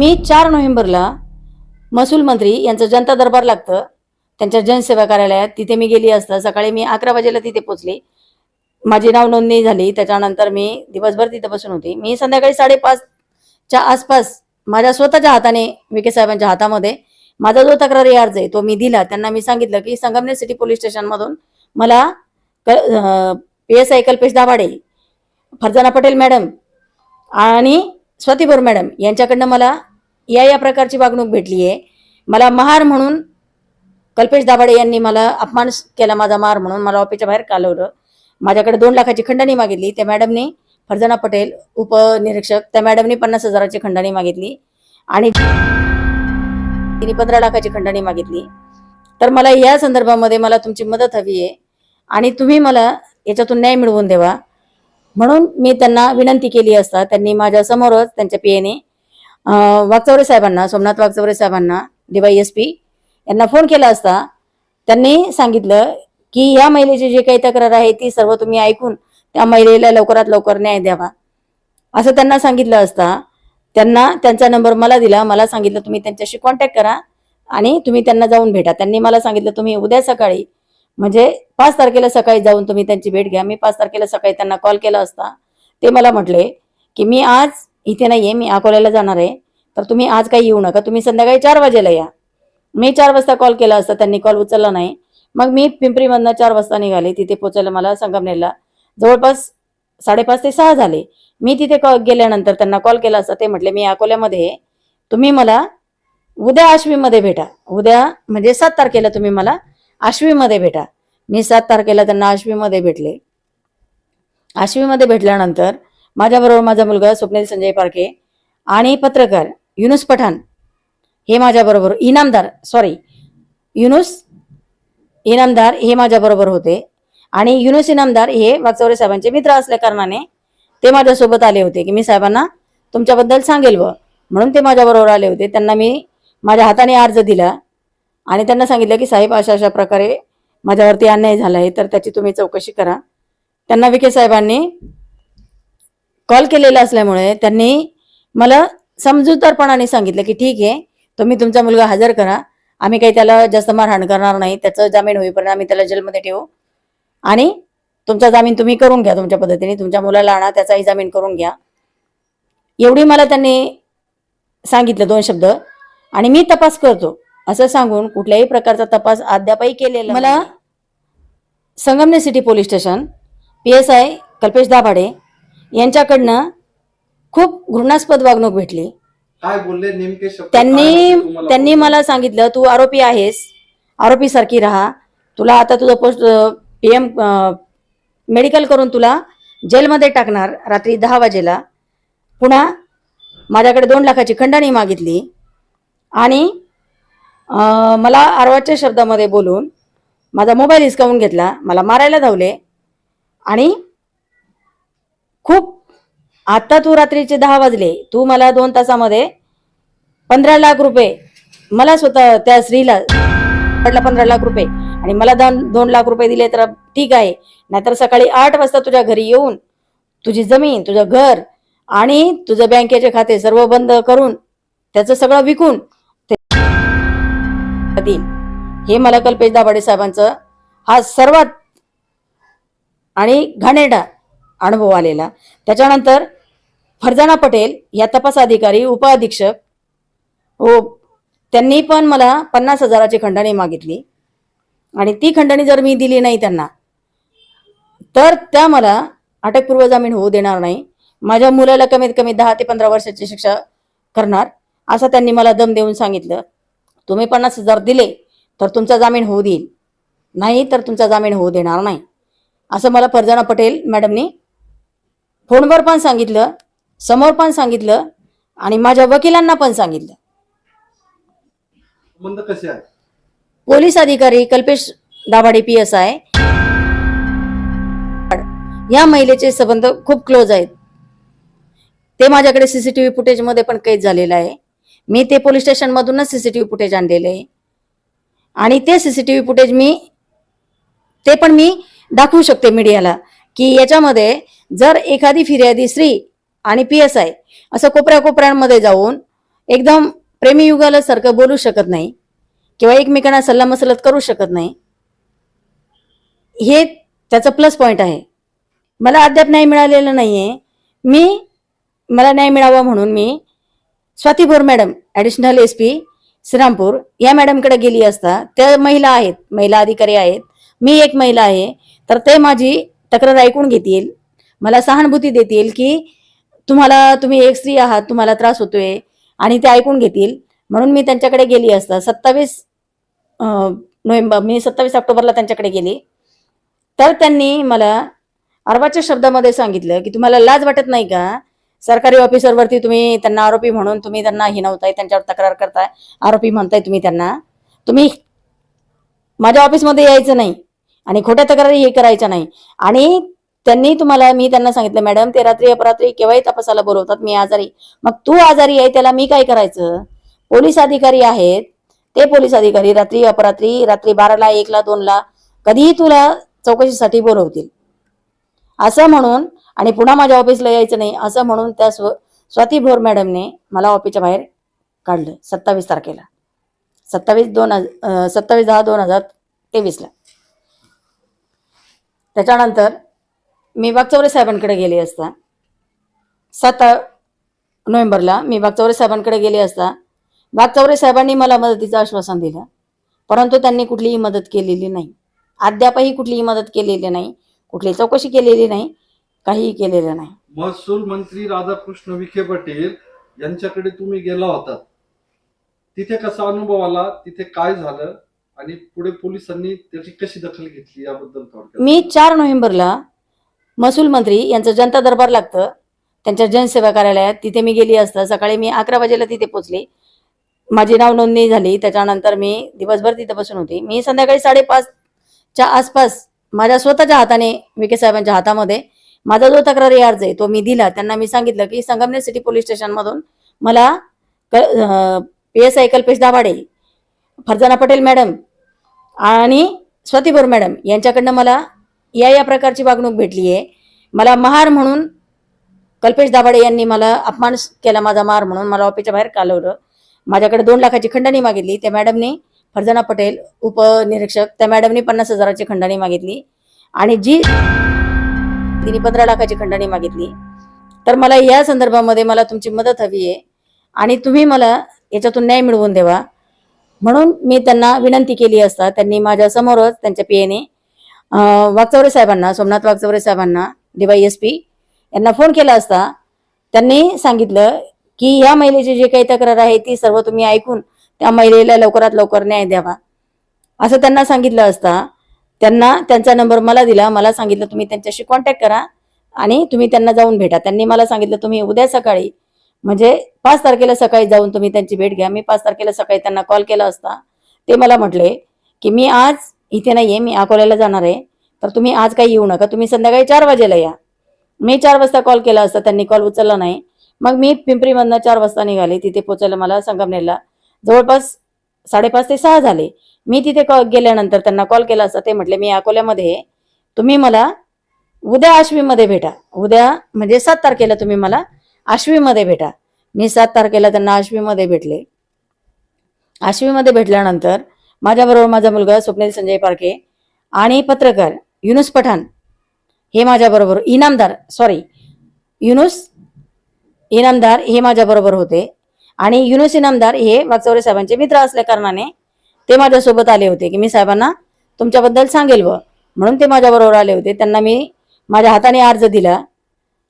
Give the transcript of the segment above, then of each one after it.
मी चार नोव्हेंबरला महसूल मंत्री यांचं जनता दरबार लागतं. त्यांच्या जनसेवा कार्यालयात तिथे मी गेली असता सकाळी मी अकरा वाजेला तिथे पोचली. माझी नाव नोंदणी झाली. त्याच्यानंतर मी दिवसभर तिथे बसून होती. मी संध्याकाळी साडेपाचच्या आसपास माझ्या स्वतःच्या हाताने विखे साहेबांच्या हातामध्ये माझा जो तक्रारी अर्ज आहे तो मी दिला. त्यांना मी सांगितलं की संगमनेर सिटी पोलीस स्टेशनमधून मला P S I Kalpesh Dabhade Farzana Patel madam आणि स्वाती मॅडम यांच्याकडनं मला या या प्रकारची वागणूक भेटली आहे मला महार म्हणून कल्पेश दाभाडे यांनी मला अपमान केला माझा मार म्हणून. मला ऑफिसच्या बाहेर कालवलं. माझ्याकडे दोन लाखाची खंडणी मागितली. त्या मॅडमनी फरजाना पटेल उपनिरीक्षक त्या मॅडमनी पन्नास हजाराची खंडणी मागितली. आणि तिने पंधरा लाखाची खंडणी मागितली. तर मला या संदर्भामध्ये मला तुमची मदत हवी आहे आणि तुम्ही मला याच्यातून न्याय मिळवून देवा. म्हणून मी त्यांना विनंती केली असता त्यांनी माझ्या समोरच त्यांच्या पीएने वागचौरे साहेबांना सोमनाथ वागचौरे साहेबांना डीवाय एस पी यांना फोन केला असता त्यांनी सांगितलं की या महिलेची जी काही तक्रार आहे ती सर्व तुम्ही ऐकून त्या महिलेला लवकरात लवकर न्याय द्यावा. असं त्यांना सांगितलं असता त्यांना त्यांचा नंबर मला दिला मला सांगितलं तुम्ही त्यांच्याशी कॉन्टॅक्ट करा आणि तुम्ही त्यांना जाऊन भेटा. त्यांनी मला सांगितलं तुम्ही उद्या सकाळी म्हणजे पाच तारखेला सकाळी जाऊन तुम्ही त्यांची भेट घ्या. मी पाच तारखेला सकाळी त्यांना कॉल केला असता. ते मला म्हटले की मी आज इथे नाही आहे मी अकोल्याला जाणार आहे. तर तुम्ही आज काही येऊ नका. तुम्ही संध्याकाळी चार वाजेला या. मी चार वाजता कॉल केला असता त्यांनी कॉल उचलला नाही. मग मी पिंपरीमधनं चार वाजता निघाले. तिथे पोचायला मला संगमनेरला जवळपास साडेपाच ते सहा झाले. मी तिथे कॉल गेल्यानंतर त्यांना कॉल केला असता ते म्हटले मी अकोल्यामध्ये तुम्ही मला उद्या आश्वीमध्ये भेटा. उद्या म्हणजे सात तारखेला तुम्ही मला आश्वीमध्ये भेटा. मी सात तारखेला त्यांना आश्वीमध्ये भेटले. आश्वीमध्ये भेटल्यानंतर माझ्याबरोबर माझा मुलगा स्वप्नील संजय पारखे आणि पत्रकार युनुस पठाण हे माझ्याबरोबर इनामदार सॉरी युनुस इनामदार हे माझ्याबरोबर होते. आणि युनुस इनामदार हे वागचौरे साहेबांचे मित्र असल्या कारणाने ते माझ्यासोबत आले होते की मी साहेबांना तुमच्याबद्दल सांगेल व म्हणून ते माझ्याबरोबर आले होते. त्यांना मी माझ्या हाताने अर्ज दिला आणि त्यांना सांगितलं की साहेब अशा अशा प्रकारे माझ्यावरती अन्याय झाला आहे तर त्याची तुम्ही चौकशी करा. त्यांना विखे साहेबांनी कॉल केलेला असल्यामुळे त्यांनी मला समजूतदारपणाने सांगितलं की ठीक आहे तुम्ही तुमचा मुलगा हजर करा. आम्ही काही त्याला जास्त मारहाण करणार नाही त्याचं जामीन होईपर्यंत आम्ही त्याला जेलमध्ये ठेवू. आणि तुमचा जामीन तुम्ही करून घ्या तुमच्या पद्धतीने तुमच्या मुलाला आणा त्याचाही जामीन करून घ्या. एवढी मला त्यांनी सांगितलं दोन शब्द. आणि मी तपास करतो असं सांगून कुठल्याही प्रकारचा तपास अद्यापही केलेला मला Sangamner city police station P S I Kalpesh Dabhade यांच्याकडनं खूप घृणास्पद वागणूक भेटली. काय बोलले? नेमके शब्द काय त्यांनी होते तुम्हाला त्यांनी? मला सांगितलं तू आरोपी आहेस आरोपी सारखी राहा. तुला आता तुझं पोस्ट पीएम मेडिकल करून तुला जेलमध्ये टाकणार रात्री दहा वाजेला. पुन्हा माझ्याकडे दोन लाखाची खंडणी मागितली आणि अं, मला आरवाच्या शब्दामध्ये बोलून माझा मोबाईल हिसकावून घेतला मला मारायला धावले आणि खूप आता तू रात्रीचे दहा वाजले तू मला दोन तासामध्ये पंधरा लाख रुपये मला स्वतः त्या स्त्रीला पडला पंधरा लाख रुपये आणि मला दोन दोन लाख रुपये दिले तर ठीक आहे नाहीतर सकाळी आठ वाजता तुझ्या घरी येऊन तुझी जमीन तुझं घर आणि तुझं बँकेचे खाते सर्व बंद करून त्याचं सगळं विकून ते हे मला कल्पेश दाभाडे साहेबांचं हा सर्वात आणि घाणेरडा अनुभव आलेला. त्याच्यानंतर फरजाना पटेल या तपास अधिकारी उपअधीक्षक हो त्यांनी पण मला पन्नास हजाराची खंडणी मागितली. आणि ती खंडणी जर मी दिली नाही त्यांना तर त्या मला अटकपूर्व जामीन होऊ देणार नाही. माझ्या मुलाला कमीत कमी दहा ते पंधरा वर्षाची शिक्षा करणार असं त्यांनी मला दम देऊन सांगितलं. तुम्ही पन्नास हजार दिले तर तुमचा जामीन होऊ देईल. नाही तर तुमचा जामीन होऊ देणार नाही. असं मला फरजाना पटेल मॅडमनी फोनवर पण सांगितलं समोर पण सांगितलं आणि माझ्या वकिलांना पण सांगितलं. संबंध कसे आहे पोलीस अधिकारी Kalpesh Dabhade P S I या महिलेचे संबंध खूप क्लोज आहेत. ते माझ्याकडे सीसीटीव्ही फुटेजमध्ये पण कैद झालेलं आहे. मी ते पोलीस स्टेशन मधूनच सीसीटीव्ही फुटेज आणलेलं आहे. आणि ते सीसीटीव्ही फुटेज मी ते पण मी दाखवू शकते मीडियाला की याच्यामध्ये जर एखादी फिर्यादी स्त्री आणि पी एस आय असं कोपऱ्या कोपऱ्यांमध्ये जाऊन एकदम प्रेमी युगाला सारखं बोलू शकत नाही किंवा एकमेकांना सल्लामसलत करू शकत नाही हे त्याचं प्लस पॉईंट आहे. मला अद्याप न्याय मिळालेला आहे मी मला न्याय मिळावा म्हणून मी Swati Bhor madam additional S P Shrirampur या मॅडमकडे गेली असता त्या महिला आहेत महिला अधिकारी आहेत मी एक महिला आहे तर ते माझी तक्रार ऐकून घेतील. मला सहानुभूती देतील की तुम्हाला तुम्ही एक स्त्री आहात तुम्हाला त्रास होतोय आणि ते ऐकून घेतील. म्हणून मी त्यांच्याकडे गेली असता. सत्तावीस नोव्हेंबर मी सत्तावीस ऑक्टोबरला त्यांच्याकडे गेली. तर त्यांनी मला अर्वाच्या शब्दामध्ये सांगितलं की तुम्हाला लाज वाटत नाही का? सरकारी ऑफिसरवरती तुम्ही त्यांना आरोपी म्हणून तुम्ही त्यांना हिनवताय त्यांच्यावर तक्रार करताय आरोपी म्हणताय तुम्ही त्यांना. तुम्ही माझ्या ऑफिसमध्ये यायचं नाही आणि खोट्या तक्रारी हे करायच्या नाही. आणि त्यांनी तुम्हाला मी त्यांना सांगितलं मॅडम ते रात्री अपरात्री केव्हाही तपासाला बोलवतात मी आजारी. मग तू आजारी आहे त्याला मी काय करायचं? पोलीस अधिकारी आहेत. ते पोलीस अधिकारी रात्री अपरात्री रात्री बाराला एकला दोनला कधीही तुला चौकशीसाठी बोलवतील. असं म्हणून आणि पुन्हा माझ्या ऑफिसला यायचं नाही असं म्हणून त्या स्व स्वाती भोर मॅडमने मला ऑफिसच्या बाहेर काढलं सत्तावीस तारखेला. सत्तावीस दोन हजार सत्तावीस दहा दोन हजार तेवीसला. त्याच्यानंतर मी वागचौरे साहेबांकडे गेले असता. सात नोव्हेंबरला मी वागचौरे साहेबांकडे गेले असता. वागचौरे साहेबांनी मला मदतीचं आश्वासन दिलं. परंतु त्यांनी कुठलीही मदत केलेली नाही. अद्यापही कुठलीही मदत केलेली नाही. कुठली चौकशी केलेली नाही. काहीही केलेलं नाही. महसूल मंत्री राधाकृष्ण विखे पाटील यांच्याकडे तुम्ही गेला होता. तिथे कसा अनुभव आला? तिथे काय झालं? आणि पुढे पोलिसांनी त्याची कशी दखल घेतली याबद्दल मी चार नोव्हेंबरला महसूल मंत्री यांचं जनता दरबार लागतं. त्यांच्या जनसेवा कार्यालयात तिथे मी गेली असता. सकाळी मी अकरा वाजेला तिथे पोचली. माझी नाव नोंदणी झाली. त्याच्यानंतर मी दिवसभर तिथे बसून होती. मी संध्याकाळी साडेपाचच्या आसपास माझ्या स्वतःच्या हाताने विखे साहेबांच्या हातामध्ये माझा जो तक्रारी अर्ज आहे तो मी दिला. त्यांना मी सांगितलं की संगमनेर सिटी पोलीस स्टेशनमधून मला P S I Kalpesh Dabhade Farzana Patel madam आणि स्वाती मॅडम यांच्याकडनं मला या या प्रकारची वागणूक भेटली आहे. मला महार म्हणून कल्पेश दाभाडे यांनी मला अपमान केला माझा मार म्हणून. मला ऑफिसच्या बाहेर कालवलं. माझ्याकडे दोन लाखाची खंडणी मागितली. त्या मॅडमनी फरजाना पटेल उपनिरीक्षक त्या मॅडमनी पन्नास हजाराची खंडणी मागितली. आणि जी तिने पंधरा लाखाची खंडणी मागितली. तर मला या संदर्भामध्ये मला तुमची मदत हवी आहे. आणि तुम्ही मला याच्यातून न्याय मिळवून देवा. म्हणून मी त्यांना विनंती केली असता त्यांनी माझ्या समोरच त्यांच्या पियेने वागचौरे साहेबांना सोमनाथ वागचौरे साहेबांना डीवाय एस पी यांना फोन केला असता त्यांनी सांगितलं की या महिलेची जी काही तक्रार आहे ती सर्व तुम्ही ऐकून त्या महिलेला लवकरात लवकर न्याय द्यावा. असं त्यांना सांगितलं असता त्यांना त्यांचा नंबर मला दिला मला सांगितलं तुम्ही त्यांच्याशी कॉन्टॅक्ट करा आणि तुम्ही त्यांना जाऊन भेटा. त्यांनी मला सांगितलं तुम्ही उद्या सकाळी म्हणजे पाच तारखेला सकाळी जाऊन तुम्ही त्यांची भेट घ्या. मी पाच तारखेला सकाळी त्यांना कॉल केला असता. ते मला म्हटले की मी आज इथे नाही आहे मी अकोल्याला जाणार आहे. तर तुम्ही आज काही येऊ नका. तुम्ही संध्याकाळी चार वाजेला या. मी चार वाजता कॉल केला असता त्यांनी कॉल उचलला नाही. मग मी पिंपरीमधनं चार वाजता निघाले तिथे पोचायला मला संगमनेरला. जवळपास साडेपाच ते सहा झाले. मी तिथे कॉल गेल्यानंतर त्यांना कॉल केला असता ते म्हटले मी अकोल्यामध्ये तुम्ही मला उद्या आश्वीमध्ये भेटा. उद्या म्हणजे सात तारखेला तुम्ही मला आश्वीमध्ये भेटा. मी सात तारखेला त्यांना आश्वीमध्ये भेटले. आश्वीमध्ये भेटल्यानंतर माझ्याबरोबर माझा मुलगा स्वप्नील संजय पारखे आणि पत्रकार युनुस पठाण हे माझ्याबरोबर इनामदार सॉरी युनुस इनामदार हे माझ्याबरोबर होते. आणि युनुस इनामदार हे वागचौरे साहेबांचे मित्र असल्या कारणाने ते माझ्यासोबत आले होते की मी साहेबांना तुमच्याबद्दल सांगेल व म्हणून ते माझ्याबरोबर आले होते. त्यांना मी माझ्या हाताने अर्ज दिला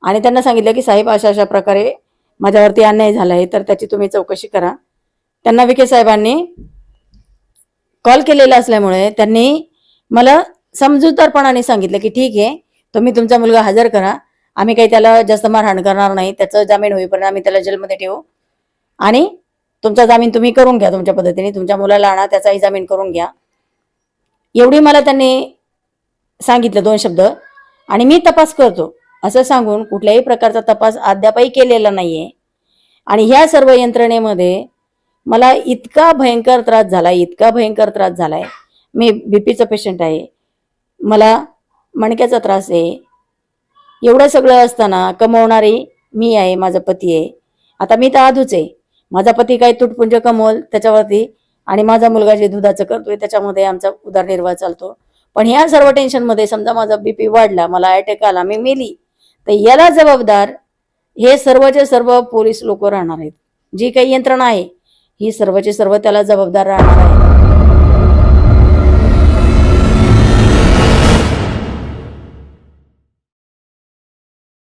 आणि त्यांना सांगितलं की साहेब अशा अशा प्रकारे माझ्यावरती अन्याय झाला आहे तर त्याची तुम्ही चौकशी करा. त्यांना विखे साहेबांनी कॉल केलेला असल्यामुळे त्यांनी मला समजूतदारपणाने सांगितलं की ठीक आहे तुम्ही तुमचा मुलगा हजर करा. आम्ही काही त्याला जास्त मारहाण करणार नाही त्याचं जामीन होईपर्यंत आम्ही त्याला जेलमध्ये ठेवू. आणि तुमचा जामीन तुम्ही करून घ्या तुमच्या पद्धतीने तुमच्या मुलाला आणा त्याचाही जामीन करून घ्या. एवढी मला त्यांनी सांगितलं दोन शब्द. आणि मी तपास करतो. असं सांगून कुठल्याही प्रकारचा तपास अद्यापही केलेला नाहीये. आणि ह्या सर्व यंत्रणेमध्ये मला इतका भयंकर त्रास झाला इतका भयंकर त्रास झालाय. मी बीपीचं पेशंट आहे. मला मणक्याचा त्रास आहे. एवढं सगळं असताना कमवणारी मी आहे माझा पती आहे. आता मी तर आधूच आहे. माझा पती काही तुटपुंज कमवल त्याच्यावरती आणि माझा मुलगा जे दुधाचं करतोय त्याच्यामध्ये आमचा उदरनिर्वाह चालतो. पण ह्या सर्व टेन्शनमध्ये समजा माझा बीपी वाढला मला अटॅक आला मी मेली तर याला जबाबदार हे सर्वचे सर्व पोलीस लोक राहणार आहेत. जी काही यंत्रणा आहे ही सर्वचे सर्व त्याला जबाबदार राहणार आहे.